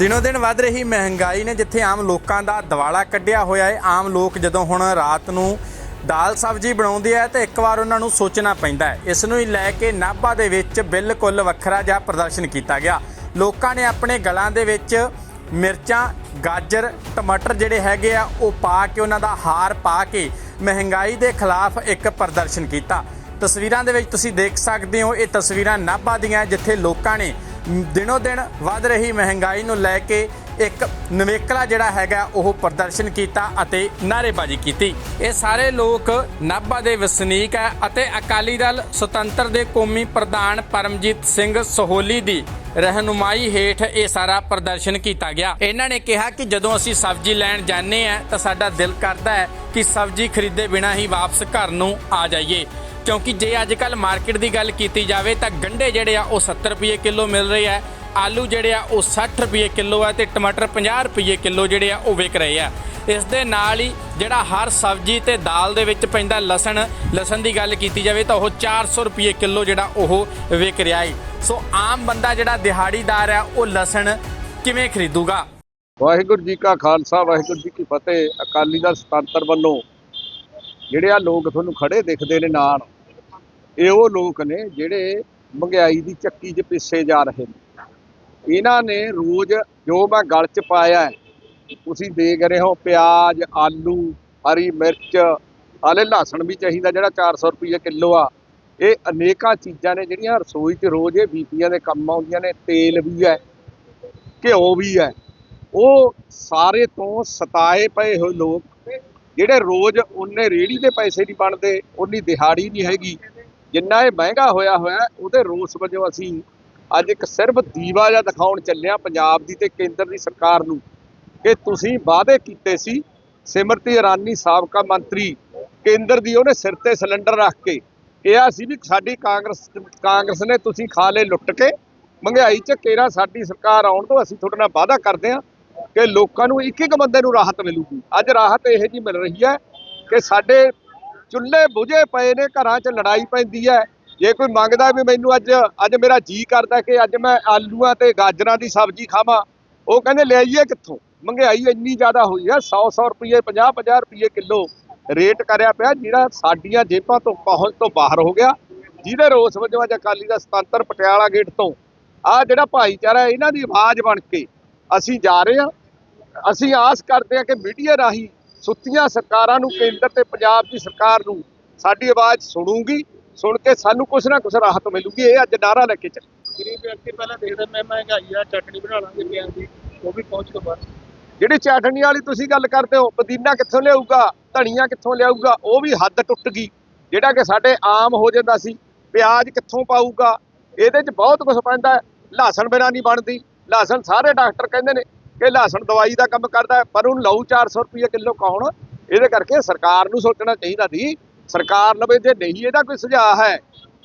ਦਿਨੋ ਦਿਨ ਵੱਧ ਰਹੀ ਮਹਿੰਗਾਈ ਨੇ ਜਿੱਥੇ ਆਮ ਲੋਕਾਂ ਦਾ ਦਿਵਾਲਾ ਕੱਢਿਆ ਹੋਇਆ ਹੈ, ਆਮ ਲੋਕ ਜਦੋਂ ਹੁਣ ਰਾਤ ਨੂੰ ਦਾਲ ਸਬਜ਼ੀ ਬਣਾਉਂਦੇ ਆ ਤੇ ਇੱਕ ਵਾਰ ਉਹਨਾਂ ਨੂੰ ਸੋਚਣਾ ਪੈਂਦਾ ਹੈ। ਇਸ ਨੂੰ ਹੀ ਲੈ ਕੇ ਨਾਭਾ ਦੇ ਵਿੱਚ ਬਿਲਕੁਲ ਵੱਖਰਾ ਜਿਹਾ ਪ੍ਰਦਰਸ਼ਨ ਕੀਤਾ ਗਿਆ। ਲੋਕਾਂ ਨੇ ਆਪਣੇ ਗਲਾਂ ਦੇ ਵਿੱਚ ਮਿਰਚਾਂ, ਗਾਜਰ, ਟਮਾਟਰ ਜਿਹੜੇ ਹੈਗੇ ਆ, ਉਹ ਪਾ ਕੇ ਉਹਨਾਂ ਦਾ ਹਾਰ ਪਾ ਕੇ ਮਹਿੰਗਾਈ ਦੇ ਖਿਲਾਫ ਇੱਕ ਪ੍ਰਦਰਸ਼ਨ ਕੀਤਾ। ਤਸਵੀਰਾਂ ਦੇ ਵਿੱਚ ਤੁਸੀਂ ਦੇਖ ਸਕਦੇ ਹੋ, ਇਹ ਤਸਵੀਰਾਂ ਨਾਭਾ ਦੀਆਂ, ਜਿੱਥੇ ਲੋਕਾਂ ਨੇ ਦਿਨੋ ਦਿਨ ਵੱਧ ਰਹੀ ਮਹਿੰਗਾਈ ਨੂੰ ਲੈ ਕੇ ਇੱਕ ਨਵੇਕਲਾ ਜਿਹੜਾ ਹੈਗਾ, ਉਹ ਪ੍ਰਦਰਸ਼ਨ ਕੀਤਾ ਅਤੇ ਨਾਅਰੇਬਾਜ਼ੀ ਕੀਤੀ। ਇਹ ਸਾਰੇ ਲੋਕ ਨਾਭਾ ਦੇ ਵਸਨੀਕ ਹੈ ਅਤੇ ਅਕਾਲੀ ਦਲ ਸੁਤੰਤਰ ਦੇ ਕੌਮੀ ਪ੍ਰਧਾਨ ਪਰਮਜੀਤ ਸਿੰਘ ਸਹੋਲੀ ਦੀ ਰਹਿਨੁਮਾਈ ਹੇਠ ਇਹ ਸਾਰਾ ਪ੍ਰਦਰਸ਼ਨ ਕੀਤਾ ਗਿਆ। ਇਹਨਾਂ ਨੇ ਕਿਹਾ ਕਿ ਜਦੋਂ ਅਸੀਂ ਸਬਜ਼ੀ ਲੈਣ ਜਾਂਦੇ ਆ ਤਾਂ ਸਾਡਾ ਦਿਲ ਕਰਦਾ ਹੈ ਕਿ ਸਬਜ਼ੀ ਖਰੀਦੇ ਬਿਨਾਂ ਹੀ ਵਾਪਸ ਘਰ ਨੂੰ ਆ ਜਾਈਏ। ਕਿਉਂਕਿ ਜੇ ਅੱਜ ਕੱਲ ਮਾਰਕੀਟ ਦੀ ਗੱਲ ਕੀਤੀ ਜਾਵੇ ਤਾਂ ਗੰਢੇ ਜਿਹੜੇ ਆ ਉਹ 70 ਰੁਪਏ ਕਿਲੋ ਮਿਲ ਰਹੇ ਆ, ਆਲੂ ਜਿਹੜੇ ਆ ਉਹ 60 ਰੁਪਏ ਕਿਲੋ ਆ ਤੇ ਟਮਾਟਰ 50 ਰੁਪਏ ਕਿਲੋ ਜਿਹੜੇ ਆ ਉਹ ਵਿਕ ਰਹੇ ਆ। ਇਸ ਦੇ ਨਾਲ ਹੀ ਜਿਹੜਾ ਹਰ ਸਬਜ਼ੀ ਤੇ ਦਾਲ ਦੇ ਵਿੱਚ ਪੈਂਦਾ ਲਸਣ ਲਸਣ ਦੀ ਗੱਲ ਕੀਤੀ ਜਾਵੇ ਤਾਂ ਉਹ 400 ਰੁਪਏ ਕਿਲੋ ਜਿਹੜਾ ਉਹ ਵਿਕ ਰਿਹਾ ਹੈ ਸੋ ਆਮ ਬੰਦਾ ਜਿਹੜਾ ਦਿਹਾੜੀਦਾਰ ਹੈ ਉਹ ਲਸਣ ਕਿਵੇਂ ਖਰੀਦੂਗਾ? ਵਾਹਿਗੁਰੂ ਜੀ ਕਾ ਖਾਲਸਾ, ਵਾਹਿਗੁਰੂ ਜੀ ਕੀ ਫਤਿਹ। ਅਕਾਲੀ ਦਲ ਸਤੰਤਰ ਵੱਲੋਂ ਜਿਹੜੇ ਆ ਲੋਕ ਤੁਹਾਨੂੰ ਖੜੇ ਦਿਖਦੇ ਨੇ ਨਾਲ ਇਹ ਉਹ ਲੋਕ ਨੇ ਜਿਹੜੇ ਮਹਿੰਗਾਈ ਦੀ ਚੱਕੀ 'ਚ ਪਿੱਛੇ ਜਾ ਰਹੇ ਨੇ। ਇਹਨਾਂ ਨੇ ਰੋਜ਼ ਜੋ ਮੈਂ ਗਲ 'ਚ ਪਾਇਆ ਹੈ, ਤੁਸੀਂ ਦੇਖ ਰਹੇ ਹੋ ਪਿਆਜ਼ ਆਲੂ ਹਰੀ ਮਿਰਚ ਹਾਲੇ ਲਹਸਣ ਵੀ ਚਾਹੀਦਾ ਜਿਹੜਾ 400 ਰੁਪਏ ਕਿਲੋ ਆ। ਇਹ ਅਨੇਕਾਂ ਚੀਜ਼ਾਂ ਨੇ ਜਿਹੜੀਆਂ ਰਸੋਈ 'ਚ ਰੋਜ਼ ਇਹ ਬੀਪੀਆਂ ਦੇ ਕੰਮ ਆਉਂਦੀਆਂ ਨੇ ਤੇਲ ਵੀ ਹੈ ਘਿਓ ਵੀ ਹੈ। ਉਹ ਸਾਰੇ ਤੋਂ ਸਤਾਏ ਪਏ ਹੋਏ ਲੋਕ ਜਿਹੜੇ ਰੋਜ਼ ਉਹਨੇ ਰੇੜੀ ਦੇ ਪੈਸੇ ਨਹੀਂ ਬਣਦੇ ਉਨੀ ਦਿਹਾੜੀ ਨਹੀਂ ਹੈਗੀ। ਜਿੰਨਾ ਇਹ ਮਹਿੰਗਾ ਹੋਇਆ ਹੋਇਆ, ਉਹਦੇ ਰੋਸ ਵਜੋਂ ਅਸੀਂ ਅੱਜ ਇੱਕ ਸਿਰਫ ਦੀਵਾ ਜਿਹਾ ਦਿਖਾਉਣ ਚੱਲਿਆ ਪੰਜਾਬ ਦੀ ਤੇ ਕੇਂਦਰ ਦੀ ਸਰਕਾਰ ਨੂੰ ਕਿ ਤੁਸੀਂ ਵਾਅਦੇ ਕੀਤੇ ਸੀ, ਸਿਮਰਤੀ ਇਰਾਨੀ ਸਾਬਕਾ ਮੰਤਰੀ ਕੇਂਦਰ ਦੀ ਉਹਨੇ ਸਿਰ ਤੇ ਸਿਲੰਡਰ ਰੱਖ ਕੇ ਕਿਹਾ ਸੀ ਵੀ ਸਾਡੀ ਕਾਂਗਰਸ ਕਾਂਗਰਸ ਨੇ ਤੁਸੀਂ ਖਾ ਲਏ ਲੁੱਟ ਕੇ, ਮਹਿੰਗਾਈ 'ਚ ਕੇਰਾ ਸਾਡੀ ਸਰਕਾਰ ਆਉਣ ਤੋਂ ਅਸੀਂ ਤੁਹਾਡੇ ਨਾਲ ਵਾਅਦਾ ਕਰਦੇ ਹਾਂ। ਕਿ ਲੋਕਾਂ ਨੂੰ ਇੱਕ ਇੱਕ ਬੰਦੇ ਨੂੰ ਰਾਹਤ ਮਿਲੂਗੀ। ਅੱਜ ਰਾਹਤ ਇਹੋ ਜੀ ਮਿਲ ਰਹੀ ਹੈ ਕਿ ਸਾਡੇ ਚੁੱਲ੍ਹੇ ਬੁਝੇ ਪਏ ਨੇ, ਘਰਾਂ 'ਚ ਲੜਾਈ ਪੈਂਦੀ ਹੈ। ਜੇ ਕੋਈ ਮੰਗਦਾ ਵੀ ਮੈਨੂੰ ਅੱਜ ਅੱਜ ਮੇਰਾ ਜੀ ਕਰਦਾ ਕਿ ਅੱਜ ਮੈਂ ਆਲੂਆਂ ਤੇ ਗਾਜਰਾਂ ਦੀ ਸਬਜ਼ੀ ਖਾਵਾਂ, ਉਹ ਕਹਿੰਦੇ ਲੈ ਆਈਏ ਕਿੱਥੋਂ? ਮਹਿੰਗਾਈ ਇੰਨੀ ਜ਼ਿਆਦਾ ਹੋਈ ਹੈ 100 100 ਰੁਪਏ 50 50 ਰੁਪਏ ਕਿਲੋ ਰੇਟ ਕਰਿਆ ਪਿਆ, ਜਿਹੜਾ ਸਾਡੀਆਂ ਜੇਬਾਂ ਤੋਂ ਪਹੁੰਚ ਤੋਂ ਬਾਹਰ ਹੋ ਗਿਆ। ਜਿਹਦੇ ਰੋਸ ਵਜੋਂ ਅੱਜ ਅਕਾਲੀ ਦਾ ਸੁਤੰਤਰ ਪਟਿਆਲਾ ਗੇਟ ਤੋਂ ਆ ਜਿਹੜਾ ਭਾਈਚਾਰਾ ਇਹਨਾਂ ਦੀ ਆਵਾਜ਼ ਬਣ ਕੇ ਅਸੀਂ ਜਾ ਰਹੇ ਹਾਂ। ਅਸੀਂ ਆਸ ਕਰਦੇ ਹਾਂ ਕਿ ਮੀਡੀਆ ਰਾਹੀਂ ਸੁੱਤੀਆਂ ਸਰਕਾਰਾਂ ਨੂੰ ਕੇਂਦਰ ਤੇ ਪੰਜਾਬ ਦੀ ਸਰਕਾਰ ਨੂੰ ਸਾਡੀ ਆਵਾਜ਼ ਸੁਣੂਗੀ ਸੁਣ ਕੇ ਸਾਨੂੰ ਕੁਛ ਨਾ ਕੁਛ ਰਾਹਤ ਮਿਲੂਗੀ। ਇਹ ਅੱਜ ਨਾਰਾ ਲੈ ਕੇ ਚੱਲ। ਗਰੀਬ ਵਿਅਕਤੀ ਪਹਿਲਾਂ ਦੇਖਦਾ ਮੈਂ ਮਹਿੰਗਾਈ ਆ ਚਟਣੀ ਬਣਾ ਲਾਂਗੇ ਪਿਆਜ਼ ਦੀ ਉਹ ਵੀ ਪਹੁੰਚ ਤੋਂ ਬਾਹਰ ਜਿਹੜੀ ਚਾਟਣੀ ਵਾਲੀ ਤੁਸੀਂ ਗੱਲ ਕਰਦੇ ਹੋ ਪੁਦੀਨਾ ਕਿੱਥੋਂ ਲਿਆਊਗਾ ਧਨੀਆ ਕਿੱਥੋਂ ਲਿਆਊਗਾ ਉਹ ਵੀ ਹੱਦ ਟੁੱਟ ਗਈ। ਜਿਹੜਾ ਕਿ ਸਾਡੇ ਆਮ ਹੋ ਜਾਂਦਾ ਸੀ ਪਿਆਜ਼ ਕਿੱਥੋਂ ਪਾਊਗਾ ਇਹਦੇ 'ਚ ਬਹੁਤ ਕੁਝ ਪੈਂਦਾ ਹੈ। ਲਹਸਣ ਬਿਨਾਂ ਨਹੀਂ ਬਣਦੀ ਲਹਸਣ ਸਾਰੇ ਡਾਕਟਰ ਕਹਿੰਦੇ ਨੇ ਕਿ ਲਾਸਣ ਦਵਾਈ ਦਾ ਕੰਮ ਕਰਦਾ ਪਰ ਉਹਨੂੰ ਲਊ 400 ਰੁਪਏ ਕਿਲੋ ਕੌਣ? ਇਹਦੇ ਕਰਕੇ ਸਰਕਾਰ ਨੂੰ ਸੋਚਣਾ ਚਾਹੀਦਾ ਸੀ, ਸਰਕਾਰ ਲਵੇ ਜੇ ਨਹੀਂ, ਇਹਦਾ ਕੋਈ ਸੁਝਾਅ ਹੈ।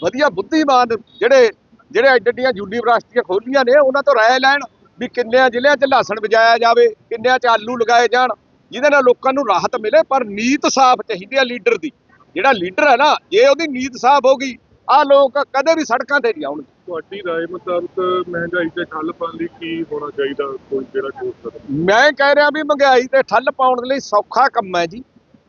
ਵਧੀਆ ਬੁੱਧੀਮਾਨ ਜਿਹੜੇ ਜਿਹੜੇ ਐਡੀਆਂ ਯੂਨੀਵਰਸਿਟੀਆਂ ਖੋਲੀਆਂ ਨੇ, ਉਹਨਾਂ ਤੋਂ ਰਾਏ ਲੈਣ ਵੀ ਕਿੰਨਿਆਂ ਜ਼ਿਲ੍ਹਿਆਂ 'ਚ ਲਾਸਣ ਵਜਾਇਆ ਜਾਵੇ, ਕਿੰਨਿਆਂ 'ਚ ਆਲੂ ਲਗਾਏ ਜਾਣ, ਜਿਹਦੇ ਨਾਲ ਲੋਕਾਂ ਨੂੰ ਰਾਹਤ ਮਿਲੇ, ਪਰ ਨੀਤ ਸਾਫ਼ ਚਾਹੀਦੀ ਹੈ ਲੀਡਰ ਦੀ। ਜਿਹੜਾ ਲੀਡਰ ਹੈ ਨਾ, ਜੇ ਉਹਦੀ ਨੀਤ ਸਾਫ਼ ਹੋ ਗਈ ਆ ਲੋਕ ਕਦੇ ਵੀ ਸੜਕਾਂ ਤੇ ਨਹੀਂ ਆਉਣਗੇ ਤੁਹਾਡੀ رائے ਮੁਤਾਬਕ ਮਹਿੰਗਾਈ ਤੇ ਠੱਲ ਪਾਉਣ ਲਈ ਕੀ ਹੋਣਾ ਚਾਹੀਦਾ ਕੋਈ ਜਿਹੜਾ ਠੋਸ ਕਦਮ ਮੈਂ ਕਹਿ ਰਿਹਾ ਵੀ ਮਹਿੰਗਾਈ ਤੇ ਠੱਲ ਪਾਉਣ ਲਈ ਸੌਖਾ ਕੰਮ ਹੈ ਜੀ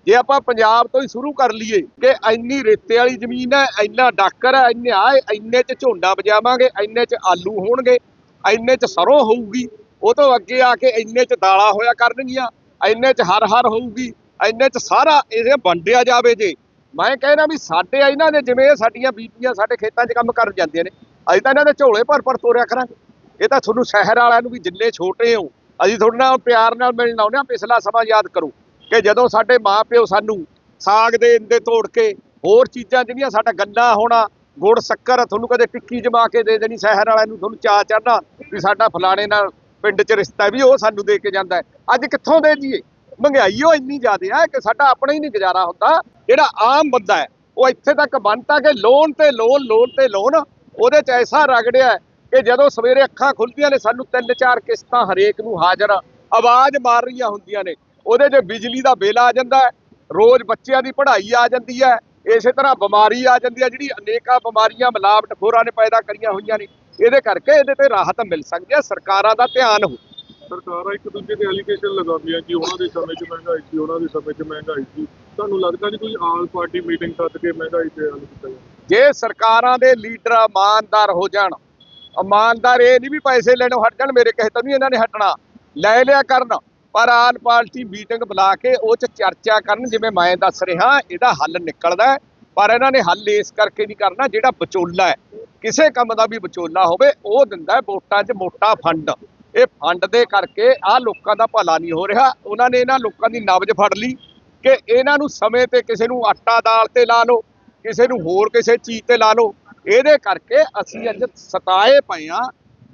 ਜੇ ਆਪਾਂ ਪੰਜਾਬ ਤੋਂ ਹੀ ਸ਼ੁਰੂ ਕਰ ਲਈਏ ਕਿ ਇੰਨੀ ਰੇਤੇ ਵਾਲੀ ਜ਼ਮੀਨ ਹੈ ਇੰਨਾ ਡਾਕਰ ਹੈ ਇੰਨੇ ਆ ਇੰਨੇ ਚ ਝੋਨਾ ਬਜਾਵਾਂਗੇ ਇੰਨੇ ਚ ਆਲੂ ਹੋਣਗੇ ਇੰਨੇ ਚ ਸਰੋਂ ਹੋਊਗੀ ਉਹ ਤੋਂ ਅੱਗੇ ਆ ਕੇ ਇੰਨੇ ਚ ਦਾਲਾਂ ਹੋਇਆ ਕਰਨਗੀਆਂ ਇੰਨੇ ਚ ਹਰ ਹਰ ਹੋਊਗੀ ਇੰਨੇ ਚ ਸਾਰਾ ਇਹ ਵੰਡਿਆ ਜਾਵੇ ਜੇ ਮੈਂ ਕਹਿ ਰਿਹਾ ਵੀ ਸਾਡੇ ਇਹਨਾਂ ਦੇ ਜਿਵੇਂ ਸਾਡੀਆਂ ਬੀਬੀਆਂ ਸਾਡੇ ਖੇਤਾਂ 'ਚ ਕੰਮ ਕਰਨ ਜਾਂਦੀਆਂ ਨੇ, ਅਸੀਂ ਤਾਂ ਇਹਨਾਂ ਦੇ ਝੋਲੇ ਭਰ ਭਰ ਤੋਰਿਆ ਕਰਾਂਗੇ। ਇਹ ਤਾਂ ਤੁਹਾਨੂੰ ਸ਼ਹਿਰ ਵਾਲਿਆਂ ਨੂੰ ਵੀ ਜਿੰਨੇ ਛੋਟੇ ਹੋ, ਅਸੀਂ ਤੁਹਾਡੇ ਨਾਲ ਪਿਆਰ ਨਾਲ ਮਿਲਣ ਆਉਂਦੇ ਹਾਂ, ਪਿਛਲਾ ਸਮਾਂ ਯਾਦ ਕਰੋ ਕਿ ਜਦੋਂ ਸਾਡੇ ਮਾਪਿਓ ਸਾਨੂੰ ਸਾਗ ਦੇ ਇੰਦੇ ਤੋੜ ਕੇ ਹੋਰ ਚੀਜ਼ਾਂ ਜਿਹੜੀਆਂ ਸਾਡਾ ਗੰਨਾ ਹੋਣਾ, ਗੁੜ, ਸ਼ੱਕਰ, ਤੁਹਾਨੂੰ ਕਦੇ ਟਿੱਕੀ ਜਮਾ ਕੇ ਦੇ ਦੇਣੀ ਸ਼ਹਿਰ ਵਾਲਿਆਂ ਨੂੰ, ਤੁਹਾਨੂੰ ਚਾਅ ਚੜਨਾ ਵੀ ਸਾਡਾ ਫਲਾਣੇ ਨਾਲ ਪਿੰਡ 'ਚ ਰਿਸ਼ਤਾ ਵੀ ਉਹ ਸਾਨੂੰ ਦੇ ਕੇ ਜਾਂਦਾ ਅੱਜ ਕਿੱਥੋਂ ਦੇ ਜੀਏ? ਮਹਿੰਗਾਈ ਉਹ ਇੰਨੀ ਜ਼ਿਆਦਾ ਆ ਕਿ ਸਾਡਾ ਆਪਣਾ ਹੀ ਨਹੀਂ ਗੁਜ਼ਾਰਾ ਹੁੰਦਾ। ਜਿਹੜਾ ਆਮ ਬੰਦਾ ਹੈ, ਉਹ ਇੱਥੇ ਤੱਕ ਬਣਤਾ ਕਿ ਲੋਨ ਤੇ ਲੋਨ ਲੋਨ ਤੇ ਲੋਨ, ਉਹਦੇ 'ਚ ਐਸਾ ਰਗੜਿਆ ਕਿ ਜਦੋਂ ਸਵੇਰੇ ਅੱਖਾਂ ਖੁੱਲਦੀਆਂ ਨੇ, ਸਾਨੂੰ ਤਿੰਨ ਚਾਰ ਕਿਸ਼ਤਾਂ ਹਰੇਕ ਨੂੰ ਹਾਜ਼ਰ ਆਵਾਜ਼ ਮਾਰ ਰਹੀਆਂ ਹੁੰਦੀਆਂ ਨੇ। ਉਹਦੇ 'ਚ ਬਿਜਲੀ ਦਾ ਬਿੱਲ ਆ ਜਾਂਦਾ ਹੈ, ਰੋਜ਼ ਬੱਚਿਆਂ ਦੀ ਪੜ੍ਹਾਈ ਆ ਜਾਂਦੀ ਹੈ, ਇਸੇ ਤਰ੍ਹਾਂ ਬਿਮਾਰੀ ਆ ਜਾਂਦੀ ਹੈ, ਜਿਹੜੀ ਅਨੇਕਾਂ ਬਿਮਾਰੀਆਂ ਮਿਲਾਵਟ ਖੋਰਾਂ ਨੇ ਪੈਦਾ ਕਰੀਆਂ ਹੋਈਆਂ ਨੇ। ਇਹਦੇ ਕਰਕੇ ਇਹਦੇ ਤੇ ਰਾਹਤ ਮਿਲ ਸਕਦੀ ਹੈ, ਸਰਕਾਰਾਂ ਦਾ ਧਿਆਨ ਹੋ। ਸਰਕਾਰਾਂ ਇੱਕ ਦੂਜੇ ਤੇ ਐਲੀਗੇਸ਼ਨ ਲਗਾਉਂਦੀਆਂ ਕਿ ਉਹਨਾਂ ਦੇ ਸਮੇਂ 'ਚ ਮਹਿੰਗਾਈ ਸੀ, ਉਹਨਾਂ ਦੇ ਸਮੇਂ 'ਚ ਮਹਿੰਗਾਈ ਸੀ। ਤੁਹਾਨੂੰ ਲੱਗਦਾ ਨਹੀਂ ਕੋਈ ਆਲ ਪਾਰਟੀ ਮੀਟਿੰਗ ਸੱਦ ਕੇ ਮਹਿੰਗਾਈ ਤੇ ਹੱਲ ਕੀਤਾ ਜਾਵੇ? ਜੇ ਸਰਕਾਰਾਂ ਦੇ ਲੀਡਰ ਇਮਾਨਦਾਰ ਹੋ ਜਾਣ, ਇਮਾਨਦਾਰ ਇਹ ਨਹੀਂ ਵੀ ਪੈਸੇ ਲੈਣੋਂ ਹਟ ਜਾਣ, ਮੇਰੇ ਕਹੇ ਤੋਂ ਨਹੀਂ ਇਹਨਾਂ ਨੇ ਹਟਣਾ। ਲੈ ਲਿਆ ਕਰਨ, ਪਰ ਆਲ ਪਾਰਟੀ ਮੀਟਿੰਗ ਬੁਲਾ ਕੇ ਉਹ ਚ ਚਰਚਾ ਕਰਨ, ਜਿਵੇਂ ਮੈਂ ਦੱਸ ਰਿਹਾ, ਇਹਦਾ ਹੱਲ ਨਿਕਲਦਾ ਪਰ ਇਹਨਾਂ ਨੇ ਹੱਲ ਇਸ ਕਰਕੇ ਨਹੀਂ ਕਰਨਾ ਜਿਹੜਾ ਵਿਚੋਲਾ ਹੈ। ਕਿਸੇ ਕੰਮ ਦਾ ਵੀ ਵਿਚੋਲਾ ਹੋਵੇ, ਉਹ ਦਿੰਦਾ ਵੋਟਾਂ 'ਚ ਮੋਟਾ ਫੰਡ। ਇਹ ਫੰਡ ਦੇ ਕਰਕੇ ਆਹ ਲੋਕਾਂ ਦਾ ਭਲਾ ਨਹੀਂ ਹੋ ਰਿਹਾ। ਉਹਨਾਂ ਨੇ ਇਹਨਾਂ ਲੋਕਾਂ ਦੀ ਨਬਜ਼ ਫੜ ਲਈ ਕਿ ਇਹਨਾਂ ਨੂੰ ਸਮੇਂ ਤੇ ਕਿਸੇ ਨੂੰ ਆਟਾ ਦਾਲ ਤੇ ਲਾ ਲਓ, ਕਿਸੇ ਨੂੰ ਹੋਰ ਕਿਸੇ ਚੀਜ਼ ਤੇ ਲਾ ਲਓ। ਇਹਦੇ ਕਰਕੇ ਅਸੀਂ ਅੱਜ ਸਤਾਏ ਪਏ ਆ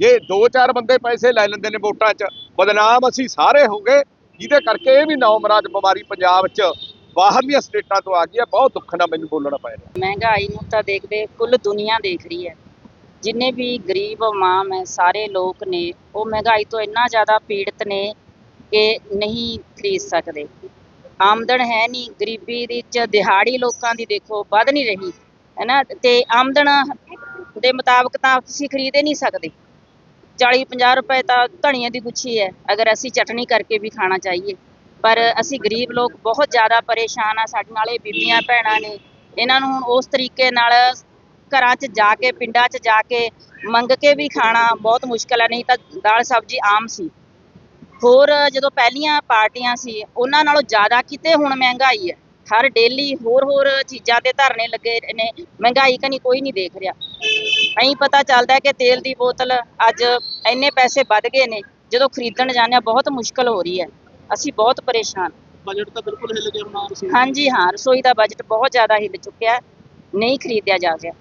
ਜੇ ਦੋ ਚਾਰ ਬੰਦੇ ਪੈਸੇ ਲੈ ਲੈਂਦੇ ਨੇ ਵੋਟਾਂ 'ਚ, ਬਦਨਾਮ ਅਸੀਂ ਸਾਰੇ ਹੋ ਗਏ। ਜਿਹਦੇ ਕਰਕੇ ਇਹ ਵੀ ਨੌਮਰਾਜ ਬਿਮਾਰੀ ਪੰਜਾਬ 'ਚ ਬਾਹਰਲੀਆਂ ਸਟੇਟਾਂ ਤੋਂ ਆ ਗਈ ਹੈ। ਬਹੁਤ ਦੁੱਖ ਨਾਲ ਮੈਨੂੰ ਬੋਲਣਾ ਪੈ ਰਿਹਾ। ਮਹਿੰਗਾਈ ਨੂੰ ਤਾਂ ਦੇਖਦੇ ਕੁੱਲ ਦੁਨੀਆ ਦੇਖ ਰਹੀ ਹੈ। ਜਿੰਨੇ ਵੀ ਗਰੀਬ ਆਵਾਮ ਹੈ, ਸਾਰੇ ਲੋਕ ਨੇ, ਉਹ ਮਹਿੰਗਾਈ ਤੋਂ ਇੰਨਾ ਜ਼ਿਆਦਾ ਪੀੜਤ ਨੇ ਕਿ ਨਹੀਂ ਖਰੀਦ ਸਕਦੇ। ਆਮਦਨ ਹੈ ਨਹੀਂ, ਗਰੀਬੀ ਦੇ ਚ ਦਿਹਾੜੀ ਲੋਕਾਂ ਦੀ ਦੇਖੋ ਵੱਧ ਨਹੀਂ ਰਹੀ ਹੈ ਨਾ ਤੇ ਆਮਦਨ ਦੇ ਮੁਤਾਬਕ ਤਾਂ ਤੁਸੀਂ ਖਰੀਦ ਹੀ ਨਹੀਂ ਸਕਦੇ। 40 50 ਰੁਪਏ ਤਾਂ ਧਣੀਆਂ ਦੀ ਗੁੱਛੀ ਹੈ, ਅਗਰ ਅਸੀਂ ਚਟਨੀ ਕਰਕੇ ਵੀ ਖਾਣਾ ਚਾਹੀਏ। ਪਰ ਅਸੀਂ ਗਰੀਬ ਲੋਕ ਬਹੁਤ ਜ਼ਿਆਦਾ ਪਰੇਸ਼ਾਨ ਆ, ਸਾਡੇ ਨਾਲ ਇਹ ਬੀਬੀਆਂ, ਭੈਣਾਂ ਨੇ, ਇਹਨਾਂ ਨੂੰ ਹੁਣ ਉਸ ਤਰੀਕੇ ਨਾਲ ਘਰਾਂ 'ਚ ਜਾ ਕੇ ਪਿੰਡਾਂ 'ਚ ਜਾ ਕੇ ਮੰਗ ਕੇ ਵੀ ਖਾਣਾ ਬਹੁਤ ਮੁਸ਼ਕਲ ਹੈ ਨਹੀਂ ਤਾਂ ਦਾਲ ਸਬਜ਼ੀ ਆਮ ਸੀ। ਹੋਰ ਜਦੋਂ ਪਹਿਲੀਆਂ ਪਾਰਟੀਆਂ ਸੀ ਉਹਨਾਂ ਨਾਲੋਂ ਜ਼ਿਆਦਾ ਕਿਤੇ ਹੁਣ ਮਹਿੰਗਾਈ ਹੈ। ਹਰ ਡੇਲੀ ਹੋਰ ਹੋਰ ਚੀਜ਼ਾਂ ਦੇ ਧਰਨੇ ਲੱਗੇ ਨੇ ਮਹਿੰਗਾਈ ਕਨੀ ਕੋਈ ਨਹੀਂ ਦੇਖ ਰਿਹਾ। ਐਂ ਪਤਾ ਚੱਲਦਾ ਕਿ ਤੇਲ ਦੀ ਬੋਤਲ ਅੱਜ ਇੰਨੇ ਪੈਸੇ ਵੱਧ ਗਏ ਨੇ ਜਦੋਂ ਖਰੀਦਣ ਜਾਂਦੇ ਹਾਂ ਬਹੁਤ ਮੁਸ਼ਕਲ ਹੋ ਰਹੀ ਹੈ। ਅਸੀਂ ਬਹੁਤ ਪਰੇਸ਼ਾਨ। ਬਜਟ ਤਾਂ ਬਿਲਕੁਲ ਹਿੱਲ ਗਿਆ ਹੁਣ ਹਾਂਜੀ ਹਾਂ ਰਸੋਈ ਦਾ ਬਜਟ ਬਹੁਤ ਜ਼ਿਆਦਾ ਹਿੱਲ ਚੁੱਕਿਆ ਨਹੀਂ ਖਰੀਦਿਆ ਜਾ ਰਿਹਾ।